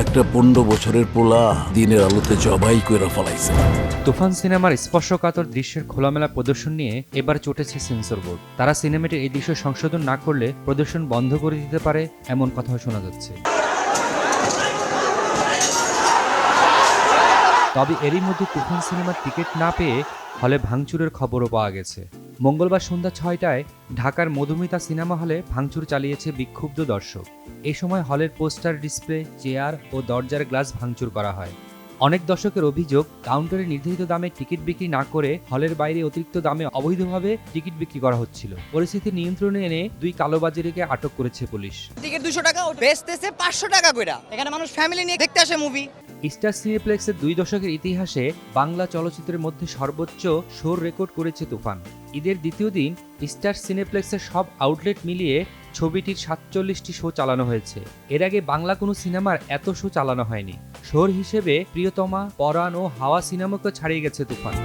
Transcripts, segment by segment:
একটা পনেরো বছরের পোলা দিনের আলোতে জবাই কইরা ফলাইছে। তুফান সিনেমার স্পর্শকাতর দৃশ্যের খোলামেলা প্রদর্শন নিয়ে এবার চটেছে সেন্সর বোর্ড। তারা সিনেমাটির এই দৃশ্য সংশোধন না করলে প্রদর্শন বন্ধ করে দিতে পারে এমন কথাও শোনা যাচ্ছে। তবে এরই মধ্যে তুফান সিনেমার টিকিট না পেয়ে হলে ভাঙচুরের খবরও পাওয়া গেছে। মঙ্গলবার সন্ধ্যা ছয়টায় ঢাকার মধুমিতা সিনেমা হলে ভাঙচুর চালিয়েছে বিক্ষুব্ধ দর্শক। এই সময় হলের পোস্টার ডিসপ্লে চেয়ার ও দরজার গ্লাস ভাঙচুর করা হয়। অনেক দর্শকের অভিযোগ কাউন্টারে নির্ধারিত দামে টিকিট বিক্রি না করে হলের বাইরে অতিরিক্ত দামে অবৈধভাবে টিকিট বিক্রি করা হচ্ছিল। পরিস্থিতি নিয়ন্ত্রণে এনে দুই কালোবাজারিকে আটক করেছে পুলিশ। টিকিট দুশো টাকা বেচতেছে পাঁচশো টাকা কইরা। এখানে মানুষ ফ্যামিলি নিয়ে দেখতে আসে মুভি স্টার সিনেপ্লেক্সের দুই দশকের ইতিহাসে বাংলা চলচ্চিত্রের মধ্যে সর্বোচ্চ শোর রেকর্ড করেছে তুফান। ঈদের দ্বিতীয় দিন স্টার সিনেপ্লেক্সের সব আউটলেট মিলিয়ে ছবিটির সাতচল্লিশটি শো চালানো হয়েছে। এর আগে বাংলা কোনো সিনেমার এত শো চালানো হয়নি। শোর হিসেবে প্রিয়তমা, পরাণ ও হাওয়া সিনেমাকে ছাড়িয়ে গেছে তুফান।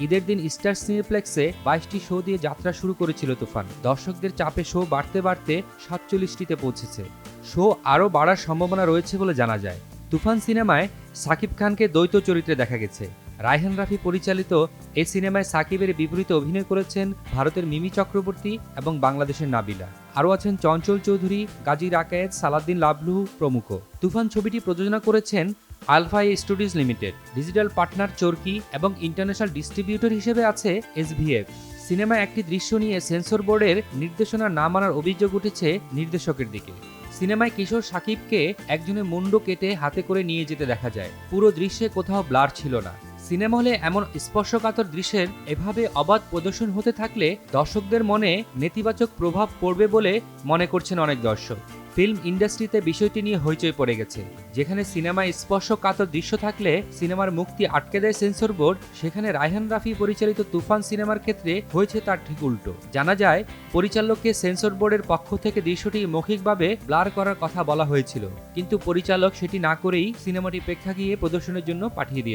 ঈদের দিন স্টার সিনেপ্লেক্সে বাইশটি শো দিয়ে যাত্রা শুরু করেছিল তুফান। দর্শকদের চাপে শো বাড়তে বাড়তে সাতচল্লিশটিতে পৌঁছেছে। শো আরও বাড়ার সম্ভাবনা রয়েছে বলে জানা যায়। তুফান সিনেমায় সাকিব খানকে দ্বৈত চরিত্রে দেখা গেছে। রায়হান রাফি পরিচালিত এই সিনেমায় সাকিবের বিপরীতে অভিনয় করেছেন ভারতের মিমি চক্রবর্তী এবং বাংলাদেশের নাবিলা। আরও আছেন চঞ্চল চৌধুরী, গাজী রাকায়েত সালাদ্দিন লাভলু প্রমুখ। তুফান ছবিটি প্রযোজনা করেছেন Alpha Studios Limited. Digital partner Chorki এবং ইন্টারন্যাশনাল ডিস্ট্রিবিউটর হিসেবে আছে এসভিএফ। সিনেমায় একটি দৃশ্য নিয়ে সেন্সর বোর্ডের নির্দেশনা না মানার অভিযোগ উঠেছে নির্দেশকের দিকে। সিনেমায় কিশোর সাকিবকে একজনের মুন্ড কেটে হাতে করে নিয়ে যেতে দেখা যায়। পুরো দৃশ্যে কোথাও ব্লার ছিল না। সিনেমা হলে এমন স্পর্শকাতর দৃশ্যের এভাবে অবাধ প্রদর্শন হতে থাকলে দর্শকদের মনে নেতিবাচক প্রভাব পড়বে বলে মনে করছেন অনেক দর্শক। ফিল্ম ইন্ডাস্ট্রিতে বিষয়টি নিয়ে হইচই পড়ে গেছে। যেখানে সিনেমায় স্পর্শকাতর দৃশ্য থাকলে সিনেমার মুক্তি আটকে দেয় সেন্সর বোর্ড, সেখানে রায়হান রাফি পরিচালিত তুফান সিনেমার ক্ষেত্রে হয়েছে তার ঠিক উল্টো। জানা যায়, পরিচালককে সেন্সর বোর্ডের পক্ষ থেকে দৃশ্যটি মৌখিকভাবে ব্লার করার কথা বলা হয়েছিল, কিন্তু পরিচালক সেটি না করেই সিনেমাটি প্রেক্ষাগৃহে প্রদর্শনের জন্য পাঠিয়ে দিয়ে